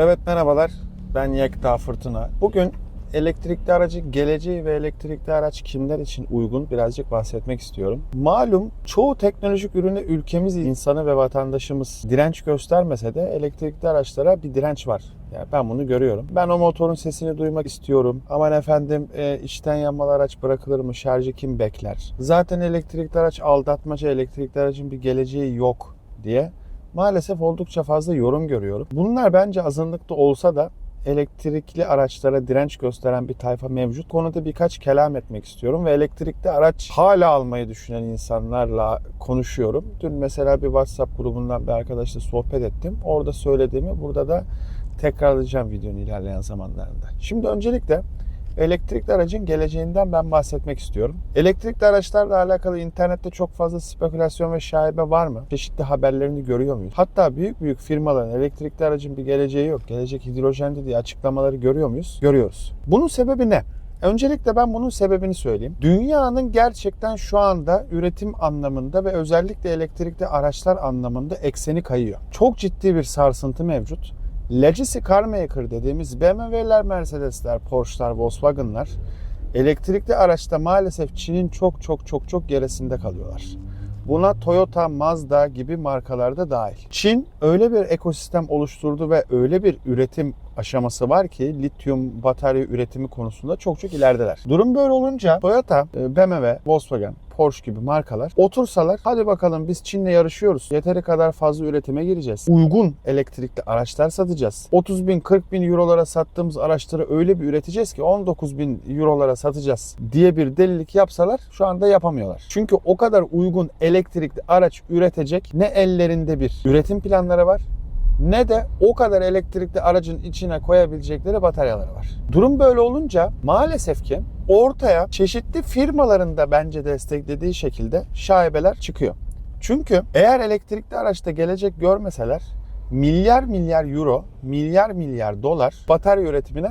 Evet merhabalar. Ben Yekta Fırtına. Bugün elektrikli aracı geleceği ve elektrikli araç kimler için uygun birazcık bahsetmek istiyorum. Malum çoğu teknolojik ürünü ülkemiz insanı ve vatandaşımız direnç göstermese de elektrikli araçlara bir direnç var. Yani ben bunu görüyorum. Ben o motorun sesini duymak istiyorum. Aman efendim e, içten yanmalı araç bırakılır mı? Şarjı kim bekler? Zaten elektrikli araç aldatmaca, elektrikli aracın bir geleceği yok diye maalesef oldukça fazla yorum görüyorum. Bunlar bence azınlıkta olsa da elektrikli araçlara direnç gösteren bir tayfa mevcut. Konuda birkaç kelam etmek istiyorum ve elektrikli araç hala almayı düşünen insanlarla konuşuyorum. Dün mesela bir WhatsApp grubundan bir arkadaşla sohbet ettim. Orada söylediğimi burada da tekrarlayacağım videonun ilerleyen zamanlarında. Şimdi öncelikle elektrikli aracın geleceğinden ben bahsetmek istiyorum. Elektrikli araçlarla alakalı internette çok fazla spekülasyon ve şaibe var mı? Çeşitli haberlerini görüyor muyuz? Hatta büyük büyük firmaların elektrikli aracın bir geleceği yok, gelecek hidrojendi diye açıklamaları görüyor muyuz? Görüyoruz. Bunun sebebi ne? Öncelikle ben bunun sebebini söyleyeyim. Dünyanın gerçekten şu anda üretim anlamında ve özellikle elektrikli araçlar anlamında ekseni kayıyor. Çok ciddi bir sarsıntı mevcut. Legacy Car Maker dediğimiz BMW'ler, Mercedes'ler, Porsche'lar, Volkswagen'lar elektrikli araçta maalesef Çin'in çok çok çok çok gerisinde kalıyorlar. Buna Toyota, Mazda gibi markalar da dahil. Çin öyle bir ekosistem oluşturdu ve öyle bir üretim aşaması var ki lityum batarya üretimi konusunda çok çok ilerideler. Durum böyle olunca Toyota, e, BMW, Volkswagen, Porsche gibi markalar otursalar hadi bakalım biz Çin'le yarışıyoruz. Yeteri kadar fazla üretime gireceğiz. Uygun elektrikli araçlar satacağız. 30 bin 40 bin eurolara sattığımız araçları öyle bir üreteceğiz ki 19 bin eurolara satacağız diye bir delilik yapsalar şu anda yapamıyorlar. Çünkü o kadar uygun elektrikli araç üretecek ne ellerinde bir üretim planları var ne de o kadar elektrikli aracın içine koyabilecekleri bataryaları var. Durum böyle olunca maalesef ki ortaya çeşitli firmaların da bence desteklediği şekilde şaibeler çıkıyor. Çünkü eğer elektrikli araçta gelecek görmeseler milyar milyar euro, milyar milyar dolar batarya üretimine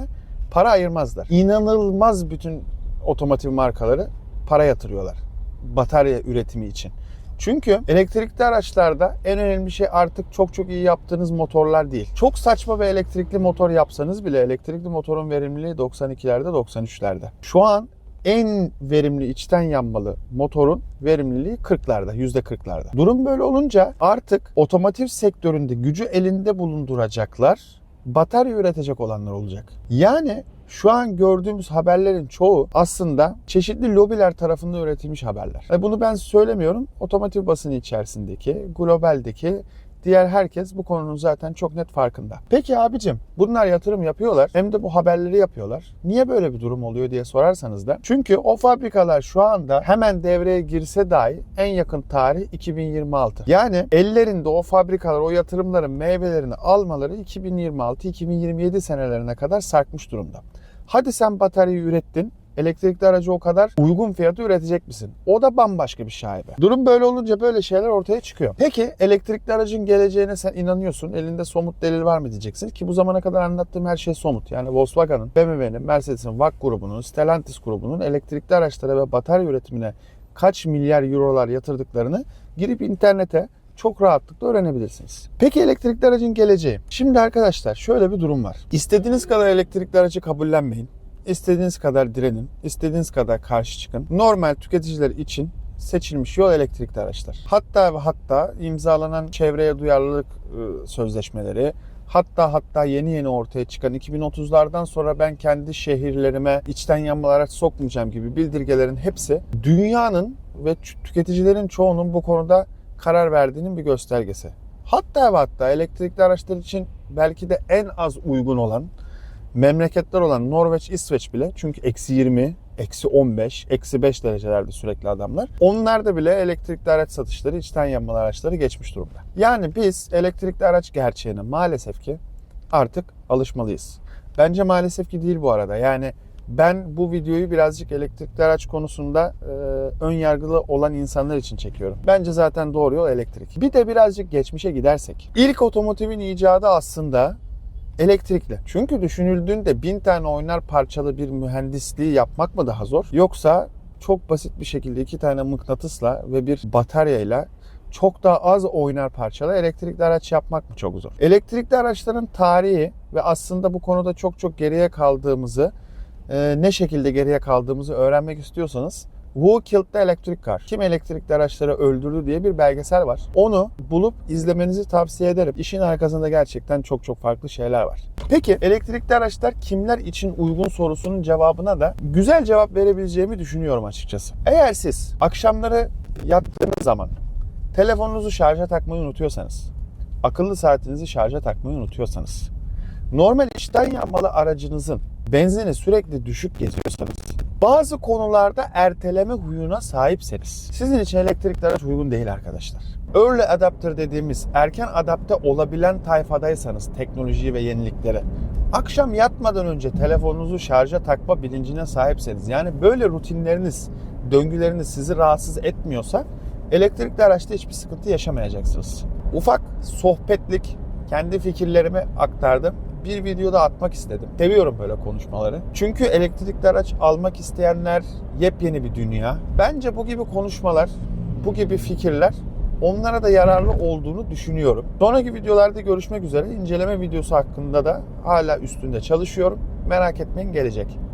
para ayırmazlar. İnanılmaz bütün otomotiv markaları para yatırıyorlar batarya üretimi için. Çünkü elektrikli araçlarda en önemli şey artık çok çok iyi yaptığınız motorlar değil. Çok saçma bir elektrikli motor yapsanız bile elektrikli motorun verimliliği 92'lerde 93'lerde. Şu an en verimli içten yanmalı motorun verimliliği 40'larda, %40'larda. Durum böyle olunca artık otomotiv sektöründe gücü elinde bulunduracaklar, batarya üretecek olanlar olacak. Yani şu an gördüğümüz haberlerin çoğu aslında çeşitli lobiler tarafından üretilmiş haberler. Ve bunu ben söylemiyorum. Otomotiv basını içerisindeki, globaldeki diğer herkes bu konunun zaten çok net farkında. Peki abicim bunlar yatırım yapıyorlar hem de bu haberleri yapıyorlar. Niye böyle bir durum oluyor diye sorarsanız da. Çünkü o fabrikalar şu anda hemen devreye girse dahi en yakın tarih 2026. Yani ellerinde o fabrikalar o yatırımların meyvelerini almaları 2026-2027 senelerine kadar sarkmış durumda. Hadi sen bataryayı ürettin. Elektrikli aracı o kadar uygun fiyatı üretecek misin? O da bambaşka bir şaibe. Durum böyle olunca böyle şeyler ortaya çıkıyor. Peki elektrikli aracın geleceğine sen inanıyorsun. Elinde somut delil var mı diyeceksin ki bu zamana kadar anlattığım her şey somut. Yani Volkswagen'ın, BMW'nin, Mercedes'in, VAK grubunun, Stellantis grubunun elektrikli araçlara ve batarya üretimine kaç milyar eurolar yatırdıklarını girip internete çok rahatlıkla öğrenebilirsiniz. Peki elektrikli aracın geleceği? Şimdi arkadaşlar şöyle bir durum var. İstediğiniz kadar elektrikli aracı kabullenmeyin. İstediğiniz kadar direnin, istediğiniz kadar karşı çıkın. Normal tüketiciler için seçilmiş yol elektrikli araçlar. Hatta ve hatta imzalanan çevreye duyarlılık e, sözleşmeleri, hatta hatta yeni yeni ortaya çıkan 2030'lardan sonra ben kendi şehirlerime içten yanmalı araç sokmayacağım gibi bildirgelerin hepsi dünyanın ve tüketicilerin çoğunun bu konuda karar verdiğinin bir göstergesi. Hatta ve hatta elektrikli araçlar için belki de en az uygun olan memleketler olan Norveç, İsveç bile çünkü eksi 20, eksi 15, eksi 5 derecelerde sürekli adamlar. Onlarda bile elektrikli araç satışları içten yanmalı araçları geçmiş durumda. Yani biz elektrikli araç gerçeğine maalesef ki artık alışmalıyız. Bence maalesef ki değil bu arada. Yani ben bu videoyu birazcık elektrikli araç konusunda e, ön yargılı olan insanlar için çekiyorum. Bence zaten doğru yol elektrik. Bir de birazcık geçmişe gidersek. İlk otomotivin icadı aslında elektrikli. Çünkü düşünüldüğünde bin tane oynar parçalı bir mühendisliği yapmak mı daha zor? Yoksa çok basit bir şekilde iki tane mıknatısla ve bir bataryayla çok daha az oynar parçalı elektrikli araç yapmak mı çok zor? Elektrikli araçların tarihi ve aslında bu konuda çok çok geriye kaldığımızı, e, ne şekilde geriye kaldığımızı öğrenmek istiyorsanız Who Killed the Electric Car? Kim elektrikli araçları öldürdü diye bir belgesel var. Onu bulup izlemenizi tavsiye ederim. İşin arkasında gerçekten çok çok farklı şeyler var. Peki elektrikli araçlar kimler için uygun sorusunun cevabına da güzel cevap verebileceğimi düşünüyorum açıkçası. Eğer siz akşamları yattığınız zaman telefonunuzu şarja takmayı unutuyorsanız, akıllı saatinizi şarja takmayı unutuyorsanız, normal içten yanmalı aracınızın benzini sürekli düşük geziyorsanız, bazı konularda erteleme huyuna sahipseniz, sizin için elektrikli araç uygun değil arkadaşlar. Early adapter dediğimiz erken adapte olabilen tayfadaysanız teknolojiyi ve yeniliklere, akşam yatmadan önce telefonunuzu şarja takma bilincine sahipseniz, yani böyle rutinleriniz, döngüleriniz sizi rahatsız etmiyorsa elektrikli araçta hiçbir sıkıntı yaşamayacaksınız. Ufak sohbetlik kendi fikirlerimi aktardım. Bir videoda atmak istedim. Seviyorum böyle konuşmaları. Çünkü elektrikli araç almak isteyenler yepyeni bir dünya. Bence bu gibi konuşmalar, bu gibi fikirler onlara da yararlı olduğunu düşünüyorum. Sonraki videolarda görüşmek üzere. İnceleme videosu hakkında da hala üstünde çalışıyorum. Merak etmeyin gelecek.